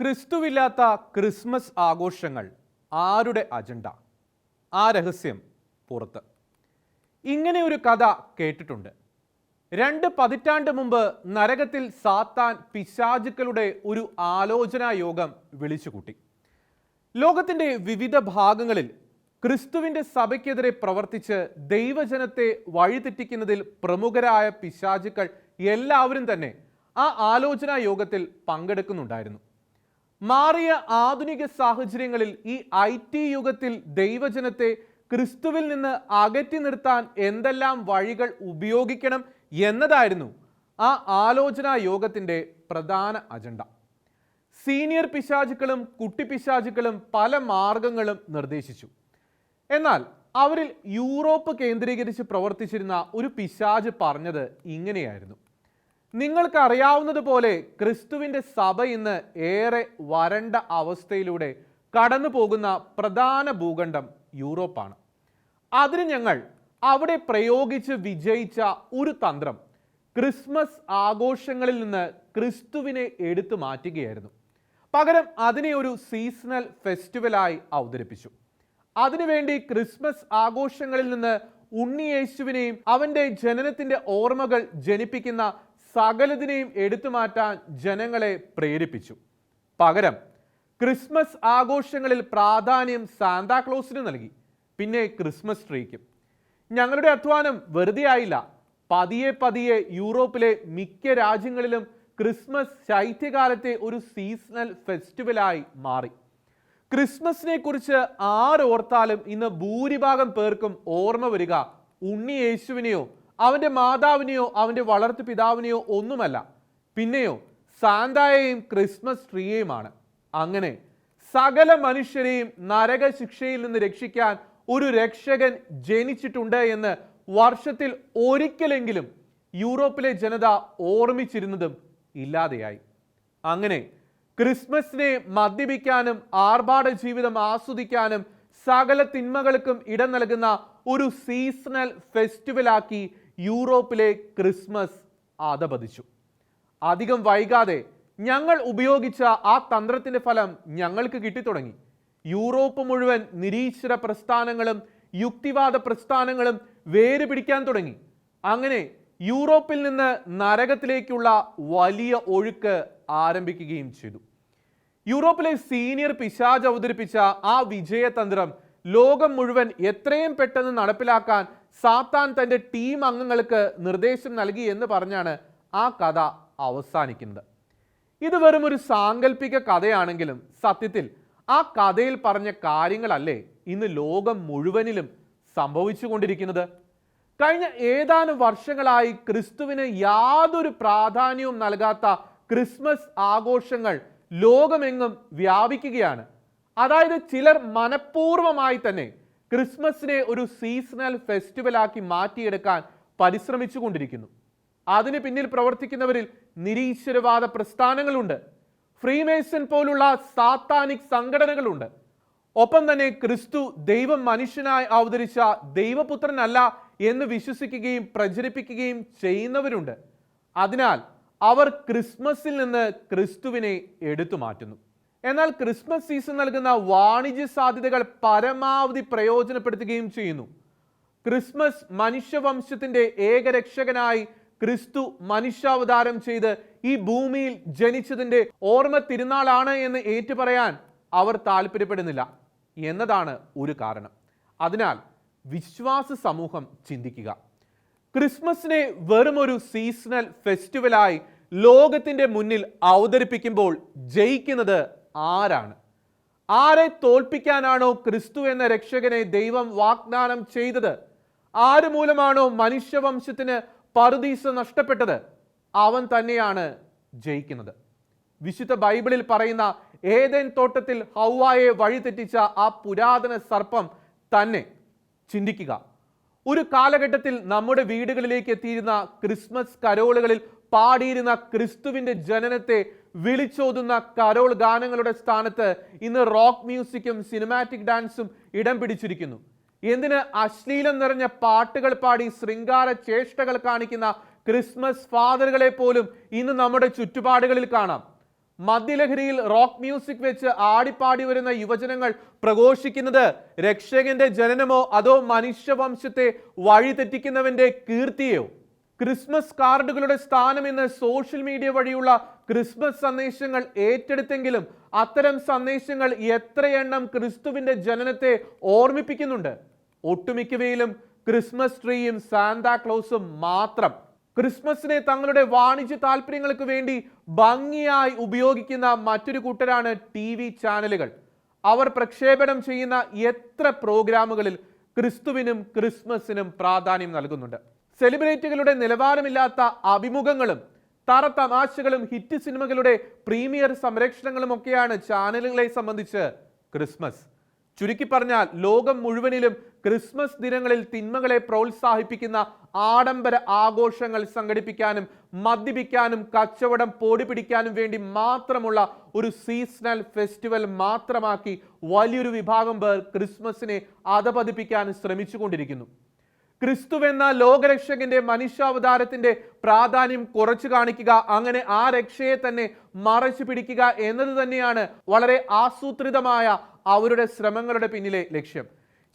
ക്രിസ്തുവില്ലാത്ത Christmas ആഘോഷങ്ങൾ ആരുടെ agenda? ആ രഹസ്യം പുറത്ത്. ഇങ്ങനെ ഒരു കഥ കേട്ടിട്ടുണ്ട്. രണ്ട് പതിറ്റാണ്ട് മുമ്പ് നരകത്തിൽ സാത്താൻ പിശാചുക്കളുടെ ഒരു ആലോചനാ യോഗം വിളിച്ചുകൂട്ടി. ലോകത്തിന്റെ വിവിധ ഭാഗങ്ങളിൽ ക്രിസ്തുവിന്റെ സഭയ്ക്കെതിരെ പ്രവർത്തിച്ച് ദൈവജനത്തെ വഴിതെറ്റിക്കുന്നതിൽ പ്രമുഖരായ പിശാചുക്കൾ എല്ലാവരും തന്നെ ആ ആലോചനാ യോഗത്തിൽ പങ്കെടുക്കുന്നുണ്ടായിരുന്നു. മാറിയ ആധുനിക സാഹചര്യങ്ങളിൽ ഈ ഐ ടി യുഗത്തിൽ ദൈവജനത്തെ ക്രിസ്തുവിൽ നിന്ന് അകറ്റി നിർത്താൻ എന്തെല്ലാം വഴികൾ ഉപയോഗിക്കണം എന്നതായിരുന്നു ആ ആലോചനാ യോഗത്തിന്റെ പ്രധാന അജണ്ട. സീനിയർ പിശാചുക്കളും കുട്ടി പിശാചുക്കളും പല മാർഗങ്ങളും നിർദ്ദേശിച്ചു. എന്നാൽ അവരിൽ യൂറോപ്പ് കേന്ദ്രീകരിച്ച് പ്രവർത്തിച്ചിരുന്ന ഒരു പിശാജ് പറഞ്ഞത് ഇങ്ങനെയായിരുന്നു. നിങ്ങൾക്ക് അറിയാവുന്നതുപോലെ ക്രിസ്തുവിന്റെ സഭ ഇന്ന് ഏറെ വരണ്ട അവസ്ഥയിലൂടെ കടന്നു പോകുന്ന പ്രധാന ഭൂഖണ്ഡം യൂറോപ്പാണ്. അതിന് ഞങ്ങൾ അവിടെ പ്രയോഗിച്ച് വിജയിച്ച ഒരു തന്ത്രം ക്രിസ്മസ് ആഘോഷങ്ങളിൽ നിന്ന് ക്രിസ്തുവിനെ എടുത്തു മാറ്റുകയായിരുന്നു. പകരം അതിനെ ഒരു സീസണൽ ഫെസ്റ്റിവലായി അവതരിപ്പിച്ചു. അതിനുവേണ്ടി ക്രിസ്മസ് ആഘോഷങ്ങളിൽ നിന്ന് ഉണ്ണിയേശുവിനെയും അവന്റെ ജനനത്തിന്റെ ഓർമ്മകൾ ജനിപ്പിക്കുന്ന സകലതിനെയും എടുത്തു മാറ്റാൻ ജനങ്ങളെ പ്രേരിപ്പിച്ചു. പകരം ക്രിസ്മസ് ആഘോഷങ്ങളിൽ പ്രാധാന്യം സാന്താക്ലോസിന് നൽകി. പിന്നെ ക്രിസ്മസ് ട്രീക്കും. ഞങ്ങളുടെ അധ്വാനം വെറുതെ ആയില്ല. പതിയെ പതിയെ യൂറോപ്പിലെ മിക്ക രാജ്യങ്ങളിലും ക്രിസ്മസ് ശൈത്യകാലത്തെ ഒരു സീസണൽ ഫെസ്റ്റിവലായി മാറി. ക്രിസ്മസിനെ കുറിച്ച് ആരോർത്താലും ഇന്ന് ഭൂരിഭാഗം പേർക്കും ഓർമ്മ വരിക ഉണ്ണി യേശുവിനെയോ അവന്റെ മാതാവിനെയോ അവന്റെ വളർത്തു പിതാവിനെയോ ഒന്നുമല്ല. പിന്നെയോ സാന്തായെയും ക്രിസ്മസ് ട്രീയെയുമാണ്. അങ്ങനെ സകല മനുഷ്യരെയും നരക ശിക്ഷയിൽ നിന്ന് രക്ഷിക്കാൻ ഒരു രക്ഷകൻ ജനിച്ചിട്ടുണ്ട് എന്ന് വർഷത്തിൽ ഒരിക്കലെങ്കിലും യൂറോപ്പിലെ ജനത ഓർമ്മിച്ചിരുന്നതും ഇല്ലാതെയായി. അങ്ങനെ ക്രിസ്മസിനെ മദ്യപിക്കാനും ആർഭാട ജീവിതം ആസ്വദിക്കാനും സകല തിന്മകൾക്കും ഇടം നൽകുന്ന ഒരു സീസണൽ ഫെസ്റ്റിവലാക്കി യൂറോപ്പിലെ ക്രിസ്മസ് ആദപതിച്ചു. അധികം വൈകാതെ ഞങ്ങൾ ഉപയോഗിച്ച ആ തന്ത്രത്തിന്റെ ഫലം ഞങ്ങൾക്ക് കിട്ടിത്തുടങ്ങി. യൂറോപ്പ് മുഴുവൻ നിരീശ്വര പ്രസ്ഥാനങ്ങളും യുക്തിവാദ പ്രസ്ഥാനങ്ങളും വേര് പിടിക്കാൻ തുടങ്ങി. അങ്ങനെ യൂറോപ്പിൽ നിന്ന് നരകത്തിലേക്കുള്ള വലിയ ഒഴുക്ക് ആരംഭിക്കുകയും ചെയ്തു. യൂറോപ്പിലെ സീനിയർ പിശാജ് അവതരിപ്പിച്ച ആ വിജയതന്ത്രം ലോകം മുഴുവൻ എത്രയും പെട്ടെന്ന് നടപ്പിലാക്കാൻ സാത്താൻ തന്റെ ടീം അംഗങ്ങൾക്ക് നിർദ്ദേശം നൽകി എന്ന് പറഞ്ഞാണ് ആ കഥ അവസാനിക്കുന്നത്. ഇത് വെറും ഒരു സാങ്കല്പിക കഥയാണെങ്കിലും സത്യത്തിൽ ആ കഥയിൽ പറഞ്ഞ കാര്യങ്ങളല്ലേ ഇന്ന് ലോകം മുഴുവനിലും സംഭവിച്ചുകൊണ്ടിരിക്കുന്നത്. കഴിഞ്ഞ ഏതാനും വർഷങ്ങളായി ക്രിസ്തുവിന് യാതൊരു പ്രാധാന്യവും നൽകാത്ത ക്രിസ്മസ് ആഘോഷങ്ങൾ ലോകമെങ്ങും വ്യാപിക്കുകയാണ്. അതായത് ചിലർ മനഃപൂർവമായി തന്നെ ക്രിസ്മസിനെ ഒരു സീസണൽ ഫെസ്റ്റിവലാക്കി മാറ്റിയെടുക്കാൻ പരിശ്രമിച്ചു കൊണ്ടിരിക്കുന്നു. അതിന് പിന്നിൽ പ്രവർത്തിക്കുന്നവരിൽ നിരീശ്വരവാദ പ്രസ്ഥാനങ്ങളുണ്ട്. ഫ്രീമേസൺ പോലുള്ള സാത്താനിക് സംഘടനകളുണ്ട്. ഒപ്പം തന്നെ ക്രിസ്തു ദൈവം മനുഷ്യനായി അവതരിച്ച ദൈവപുത്രനല്ല എന്ന് വിശ്വസിക്കുകയും പ്രചരിപ്പിക്കുകയും ചെയ്യുന്നവരുണ്ട്. അതിനാൽ അവർ ക്രിസ്മസിൽ നിന്ന് ക്രിസ്തുവിനെ എടുത്തു മാറ്റുന്നു. എന്നാൽ ക്രിസ്മസ് സീസൺ നൽകുന്ന വാണിജ്യ സാധ്യതകൾ പരമാവധി പ്രയോജനപ്പെടുത്തുകയും ചെയ്യുന്നു. ക്രിസ്മസ് മനുഷ്യവംശത്തിന്റെ ഏകരക്ഷകനായി ക്രിസ്തു മനുഷ്യാവതാരം ചെയ്ത് ഈ ഭൂമിയിൽ ജനിച്ചതിന്റെ ഓർമ്മ തിരുനാളാണ് എന്ന് ഏറ്റുപറയാൻ അവർ താല്പര്യപ്പെടുന്നില്ല എന്നതാണ് ഒരു കാരണം. അതിനാൽ വിശ്വാസ സമൂഹം ചിന്തിക്കുക. ക്രിസ്മസിനെ വെറും ഒരു സീസണൽ ഫെസ്റ്റിവലായി ലോകത്തിന്റെ മുന്നിൽ അവതരിപ്പിക്കുമ്പോൾ ജയിക്കുന്നത് ആരാണ്? ആരെ തോൽപ്പിക്കാനാണോ ക്രിസ്തു എന്ന രക്ഷകനെ ദൈവം വാഗ്ദാനം ചെയ്തത്? ആര് മൂലമാണോ മനുഷ്യവംശത്തിന് പറുദീസ നഷ്ടപ്പെട്ടത്? അവൻ തന്നെയാണ് ജയിക്കുന്നത്. വിശുദ്ധ ബൈബിളിൽ പറയുന്ന ഏതേൻ തോട്ടത്തിൽ ഹൗവായെ വഴിതെറ്റിച്ച ആ പുരാതന സർപ്പം തന്നെ ചിന്തിക്കുക. ഒരു കാലഘട്ടത്തിൽ നമ്മുടെ വീടുകളിലേക്ക് എത്തിയിരുന്ന ക്രിസ്മസ് കരോളുകളിൽ പാടിയിരുന്ന ക്രിസ്തുവിന്റെ ജനനത്തെ വിളിച്ചോതുന്ന കരോൾ ഗാനങ്ങളുടെ സ്ഥാനത്ത് ഇന്ന് റോക്ക് മ്യൂസിക്കും സിനിമാറ്റിക് ഡാൻസും ഇടം പിടിച്ചിരിക്കുന്നു. എന്തിന് അശ്ലീലം നിറഞ്ഞ പാട്ടുകൾ പാടി ശൃംഗാര ചേഷ്ടകൾ കാണിക്കുന്ന ക്രിസ്മസ് ഫാദറുകളെ പോലും ഇന്ന് നമ്മുടെ ചുറ്റുപാടുകളിൽ കാണാം. മദ്യലഹരിയിൽ റോക്ക് മ്യൂസിക് വെച്ച് ആടിപ്പാടി വരുന്ന യുവജനങ്ങൾ പ്രഘോഷിക്കുന്നത് രക്ഷകന്റെ ജനനമോ അതോ മനുഷ്യവംശത്തെ വഴിതെറ്റിക്കുന്നവന്റെ കീർത്തിയോ ക്രിസ്മസ് കാർഡുകളുടെ സ്ഥാനം ഇന്ന് സോഷ്യൽ മീഡിയ വഴിയുള്ള ക്രിസ്മസ് സന്ദേശങ്ങൾ ഏറ്റെടുത്തെങ്കിലും അത്തരം സന്ദേശങ്ങൾ എത്രയെണ്ണം ക്രിസ്തുവിന്റെ ജനനത്തെ ഓർമ്മിപ്പിക്കുന്നുണ്ട്? ഒട്ടുമിക്കവയിലും ക്രിസ്മസ് ട്രീയും സാന്താ ക്ലോസും മാത്രം. ക്രിസ്മസിനെ തങ്ങളുടെ വാണിജ്യ താല്പര്യങ്ങൾക്ക് വേണ്ടി ഭംഗിയായി ഉപയോഗിക്കുന്ന മറ്റൊരു കൂട്ടരാണ് ടി വി ചാനലുകൾ. അവർ പ്രക്ഷേപണം ചെയ്യുന്ന എത്ര പ്രോഗ്രാമുകളിൽ ക്രിസ്തുവിനും ക്രിസ്മസിനും പ്രാധാന്യം നൽകുന്നുണ്ട്. സെലിബ്രിറ്റികളുടെ നിലവാരമില്ലാത്ത അഭിമുഖങ്ങളും തറ തമാശകളും ഹിറ്റ് സിനിമകളുടെ പ്രീമിയർ സംരക്ഷണങ്ങളും ഒക്കെയാണ് ചാനലുകളെ സംബന്ധിച്ച് ക്രിസ്മസ്. ചുരുക്കി പറഞ്ഞാൽ ലോകം മുഴുവനിലും ക്രിസ്മസ് ദിനങ്ങളിൽ തിന്മകളെ പ്രോത്സാഹിപ്പിക്കുന്ന ആഡംബര ആഘോഷങ്ങൾ സംഘടിപ്പിക്കാനും മദ്യപിക്കാനും കച്ചവടം പൊടിപിടിക്കാനും വേണ്ടി മാത്രമുള്ള ഒരു സീസണൽ ഫെസ്റ്റിവൽ മാത്രമാക്കി വലിയൊരു വിഭാഗം പേർ ക്രിസ്മസിനെ അധപതിപ്പിക്കാൻ ശ്രമിച്ചുകൊണ്ടിരിക്കുന്നു. ക്രിസ്തുവെന്ന ലോകരക്ഷകന്റെ മനുഷ്യാവതാരത്തിന്റെ പ്രാധാന്യം കുറച്ചു കാണിക്കുക അങ്ങനെ ആ രക്ഷയെ തന്നെ മറച്ചു പിടിക്കുക എന്നത് തന്നെയാണ് വളരെ ആസൂത്രിതമായ അവരുടെ ശ്രമങ്ങളുടെ പിന്നിലെ ലക്ഷ്യം.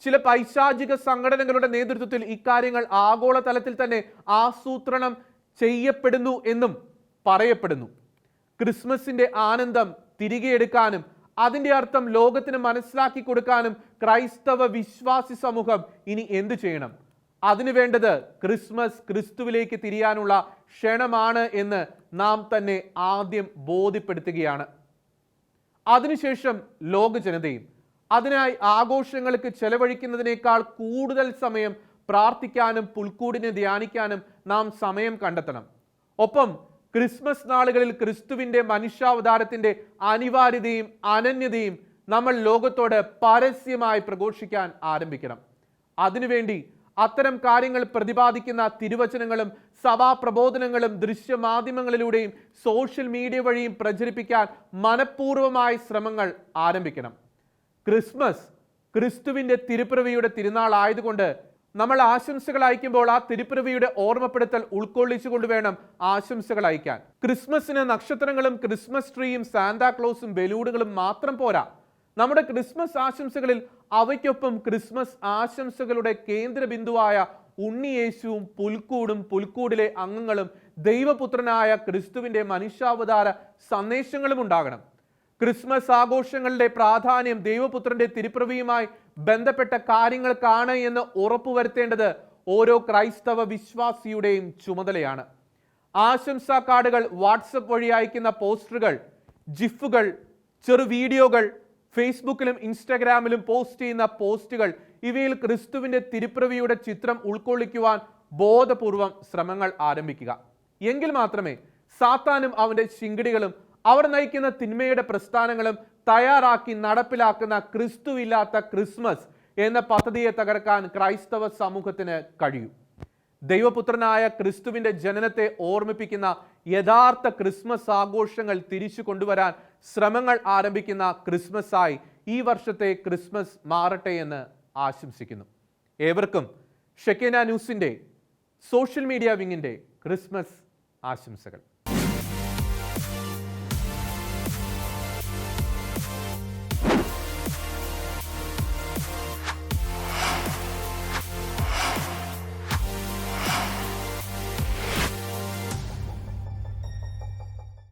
ചില പൈശാചിക സംഘടനകളുടെ നേതൃത്വത്തിൽ ഇക്കാര്യങ്ങൾ ആഗോളതലത്തിൽ തന്നെ ആസൂത്രണം ചെയ്യപ്പെടുന്നു എന്നും പറയപ്പെടുന്നു. ക്രിസ്മസിന്റെ ആനന്ദം തിരികെ എടുക്കാനും അതിന്റെ അർത്ഥം ലോകത്തിന് മനസ്സിലാക്കി കൊടുക്കാനും ക്രൈസ്തവ വിശ്വാസി സമൂഹം ഇനി എന്തു ചെയ്യണം? അതിനു വേണ്ടത് ക്രിസ്മസ് ക്രിസ്തുവിലേക്ക് തിരിയാനുള്ള ക്ഷണമാണ് എന്ന് നാം തന്നെ ആദ്യം ബോധ്യപ്പെടുത്തുകയാണ്. അതിനുശേഷം ലോക ജനതയും അതിനായി ആഘോഷങ്ങൾക്ക് ചെലവഴിക്കുന്നതിനേക്കാൾ കൂടുതൽ സമയം പ്രാർത്ഥിക്കാനും പുൽക്കൂടിനെ ധ്യാനിക്കാനും നാം സമയം കണ്ടെത്തണം. ഒപ്പം ക്രിസ്മസ് നാളുകളിൽ ക്രിസ്തുവിന്റെ മനുഷ്യാവതാരത്തിന്റെ അനിവാര്യതയും അനന്യതയും നമ്മൾ ലോകത്തോട് പരസ്യമായി പ്രഘോഷിക്കാൻ ആരംഭിക്കണം. അതിനുവേണ്ടി അത്തരം കാര്യങ്ങൾ പ്രതിപാദിക്കുന്ന തിരുവചനങ്ങളും സഭാ പ്രബോധനങ്ങളും ദൃശ്യമാധ്യമങ്ങളിലൂടെയും സോഷ്യൽ മീഡിയ വഴിയും പ്രചരിപ്പിക്കാൻ മനഃപൂർവമായ ശ്രമങ്ങൾ ആരംഭിക്കണം. ക്രിസ്മസ് ക്രിസ്തുവിന്റെ തിരുപ്പിറവിയുടെ തിരുനാൾ ആയതുകൊണ്ട് നമ്മൾ ആശംസകൾ അയക്കുമ്പോൾ ആ തിരുപ്പിറവിയുടെ ഓർമ്മപ്പെടുത്തൽ ഉൾക്കൊള്ളിച്ചുകൊണ്ട് വേണം ആശംസകൾ അയക്കാൻ. ക്രിസ്മസിന് നക്ഷത്രങ്ങളും ക്രിസ്മസ് ട്രീയും സാന്താക്ലോസും ബലൂണുകളും മാത്രം പോരാ. നമ്മുടെ ക്രിസ്മസ് ആശംസകളിൽ അവയ്ക്കൊപ്പം ക്രിസ്മസ് ആശംസകളുടെ കേന്ദ്ര ബിന്ദുവായ ഉണ്ണിയേശുവും പുൽക്കൂടും പുൽക്കൂടിലെ അംഗങ്ങളും ദൈവപുത്രനായ ക്രിസ്തുവിന്റെ മനുഷ്യാവതാര സന്ദേശങ്ങളും ഉണ്ടാകണം. ക്രിസ്മസ് ആഘോഷങ്ങളുടെ പ്രാധാന്യം ദൈവപുത്രന്റെ തിരുപ്രവിയുമായി ബന്ധപ്പെട്ട കാര്യങ്ങൾക്കാണ് എന്ന് ഉറപ്പുവരുത്തേണ്ടത് ഓരോ ക്രൈസ്തവ വിശ്വാസിയുടെയും ചുമതലയാണ്. ആശംസാ കാർഡുകൾ വാട്സപ്പ് വഴി അയക്കുന്ന പോസ്റ്ററുകൾ ജിഫുകൾ ചെറു വീഡിയോകൾ ഫേസ്ബുക്കിലും ഇൻസ്റ്റഗ്രാമിലും പോസ്റ്റ് ചെയ്യുന്ന പോസ്റ്റുകൾ ഇവയിൽ ക്രിസ്തുവിന്റെ തിരുപ്രവിയുടെ ചിത്രം ഉൾക്കൊള്ളിക്കുവാൻ ബോധപൂർവം ശ്രമങ്ങൾ ആരംഭിക്കുക. എങ്കിൽ മാത്രമേ സാത്താനും അവന്റെ ശിങ്കിടികളും അവർ നയിക്കുന്ന തിന്മയുടെ പ്രസ്ഥാനങ്ങളും തയ്യാറാക്കി നടപ്പിലാക്കുന്ന ക്രിസ്തുവില്ലാത്ത ക്രിസ്മസ് എന്ന പദ്ധതിയെ തകർക്കാൻ ക്രൈസ്തവ സമൂഹത്തിന് കഴിയൂ. ദൈവപുത്രനായ ക്രിസ്തുവിന്റെ ജനനത്തെ ഓർമ്മിപ്പിക്കുന്ന യഥാർത്ഥ ക്രിസ്മസ് ആഘോഷങ്ങൾ തിരിച്ചു കൊണ്ടുവരാൻ ശ്രമങ്ങൾ ആരംഭിക്കുന്ന ക്രിസ്മസായി ഈ വർഷത്തെ ക്രിസ്മസ് മാറട്ടെ എന്ന് ആശംസിക്കുന്നു. ഏവർക്കും ഷെക്കേന ന്യൂസിന്റെ സോഷ്യൽ മീഡിയ വിങ്ങിന്റെ ക്രിസ്മസ് ആശംസകൾ.